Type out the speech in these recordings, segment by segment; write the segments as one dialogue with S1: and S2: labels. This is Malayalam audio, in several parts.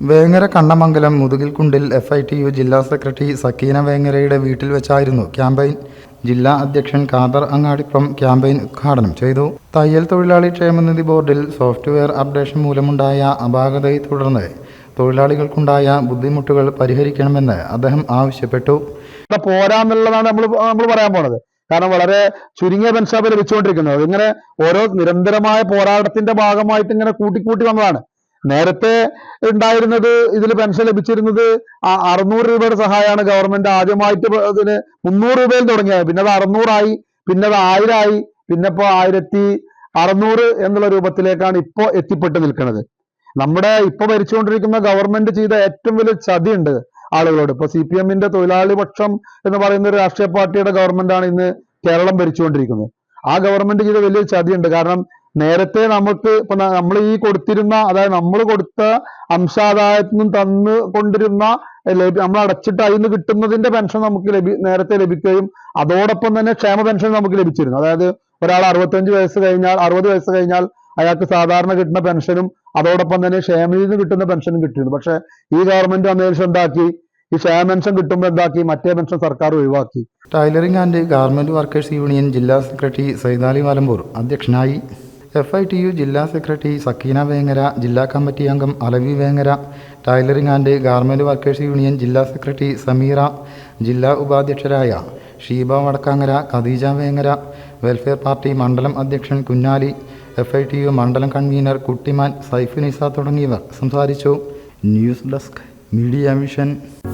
S1: വേങ്ങര കണ്ണമംഗലം മുതുകിൽക്കുണ്ടിൽ എഫ് ഐ ടി യു ജില്ലാ സെക്രട്ടറി സക്കീന വേങ്ങരയുടെ വീട്ടിൽ വെച്ചായിരുന്നു ക്യാമ്പയിൻ. ജില്ലാ അധ്യക്ഷൻ ഖാദർ അങ്ങാടിപ്പുറം ക്യാമ്പയിൻ ഉദ്ഘാടനം ചെയ്തു. തയ്യൽ തൊഴിലാളി ക്ഷേമനിധി ബോർഡിൽ സോഫ്റ്റ്വെയർ അപ്ഡേഷൻ മൂലമുണ്ടായ അപാകതയെ തുടർന്ന് തൊഴിലാളികൾക്കുണ്ടായ ബുദ്ധിമുട്ടുകൾ പരിഹരിക്കണമെന്ന് അദ്ദേഹം ആവശ്യപ്പെട്ടു.
S2: പോരാന്നുള്ളതാണ് നമ്മൾ നമ്മൾ പറയാൻ പോണത്. കാരണം വളരെ ചുരുങ്ങിയ പെൻഷൻ ലഭിച്ചുകൊണ്ടിരിക്കുന്നത് ഇങ്ങനെ ഓരോ നിരന്തരമായ പോരാട്ടത്തിന്റെ ഭാഗമായിട്ട് ഇങ്ങനെ കൂട്ടിക്കൂട്ടി വന്നതാണ്. നേരത്തെ ഉണ്ടായിരുന്നത് ഇതിൽ പെൻഷൻ ലഭിച്ചിരുന്നത് അറുന്നൂറ് രൂപയുടെ സഹായമാണ് ഗവൺമെന്റ് ആദ്യമായിട്ട് അതിന് മുന്നൂറ് രൂപയിൽ തുടങ്ങിയത്. പിന്നെ അത് അറുന്നൂറായി പിന്നെ അത് ആയിരമായി പിന്നെ ഇപ്പൊ ആയിരത്തി അറുന്നൂറ് എന്നുള്ള രൂപത്തിലേക്കാണ് ഇപ്പോ എത്തിപ്പെട്ട് നിൽക്കുന്നത്. നമ്മുടെ ഇപ്പൊ ഭരിച്ചുകൊണ്ടിരിക്കുന്ന ഗവൺമെന്റ് ചെയ്ത ഏറ്റവും വലിയ ചതിയുണ്ട് ആളുകളോട്. ഇപ്പൊ സി പി എമ്മിന്റെ തൊഴിലാളി പക്ഷം എന്ന് പറയുന്ന ഒരു രാഷ്ട്രീയ പാർട്ടിയുടെ ഗവൺമെന്റാണ് ഇന്ന് കേരളം ഭരിച്ചുകൊണ്ടിരിക്കുന്നത്. ആ ഗവൺമെന്റ് ചെയ്ത വലിയ ചതിയുണ്ട്. കാരണം നേരത്തെ നമുക്ക് ഇപ്പൊ നമ്മൾ ഈ കൊടുത്തിരുന്ന അതായത് നമ്മൾ കൊടുത്ത അംശാദായത്തിൽ നിന്നും തന്നു കൊണ്ടിരുന്ന നമ്മൾ അടച്ചിട്ട് അതിൽ നിന്ന് കിട്ടുന്നതിന്റെ പെൻഷൻ നമുക്ക് ലഭി നേരത്തെ ലഭിക്കുകയും അതോടൊപ്പം തന്നെ ക്ഷേമ പെൻഷൻ നമുക്ക് ലഭിച്ചിരുന്നു. അതായത് ഒരാൾ അറുപത്തഞ്ച് വയസ്സ് കഴിഞ്ഞാൽ അറുപത് വയസ്സ് കഴിഞ്ഞാൽ അയാൾക്ക് സാധാരണ കിട്ടുന്ന പെൻഷനും അതോടൊപ്പം തന്നെ ക്ഷേമയിൽ നിന്ന് കിട്ടുന്ന പെൻഷനും കിട്ടിയിരുന്നു. പക്ഷെ ഈ ഗവൺമെന്റ് ശേഷം എന്താക്കി? ഈ ക്ഷേമ പെൻഷൻ കിട്ടുമ്പോൾ എന്താക്കി? മറ്റേ പെൻഷൻ സർക്കാർ ഒഴിവാക്കി.
S1: Tailoring and garment workers union ജില്ലാ സെക്രട്ടറി സൈതാലി മലമ്പൂർ അധ്യക്ഷനായി എഫ് ഐ ടി യു ജില്ലാ സെക്രട്ടറി സക്കീന വേങ്ങര ജില്ലാ കമ്മിറ്റി അംഗം Alavi Vengara tailoring and garment workers union ജില്ലാ സെക്രട്ടറി സമീറ ജില്ലാ ഉപാധ്യക്ഷരായ ഷീബ വടക്കാങ്ങര ഖദീജ വേങ്ങര വെൽഫെയർ പാർട്ടി മണ്ഡലം അധ്യക്ഷൻ Kunhali F I T U മണ്ഡലം കൺവീനർ കുട്ടിമാൻ സൈഫുനിസ തുടങ്ങിയവർ സംസാരിച്ചു. News desk media mission.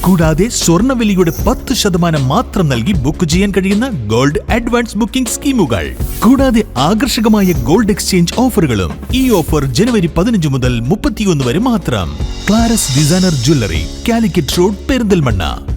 S3: കൂടാതെ സ്വർണവിലയുടെ പത്ത് ശതമാനം മാത്രം നൽകി ബുക്ക് ചെയ്യാൻ കഴിയുന്ന ഗോൾഡ് അഡ്വാൻസ് ബുക്കിംഗ് സ്കീമുകൾ. കൂടാതെ ആകർഷകമായ ഗോൾഡ് എക്സ്ചേഞ്ച് ഓഫറുകളും ഈ ഓഫർ ജനുവരി പതിനഞ്ച് മുതൽ മുപ്പത്തിയൊന്ന് വരെ മാത്രം. Claras designer jewellery Calicut road Perinthalmanna.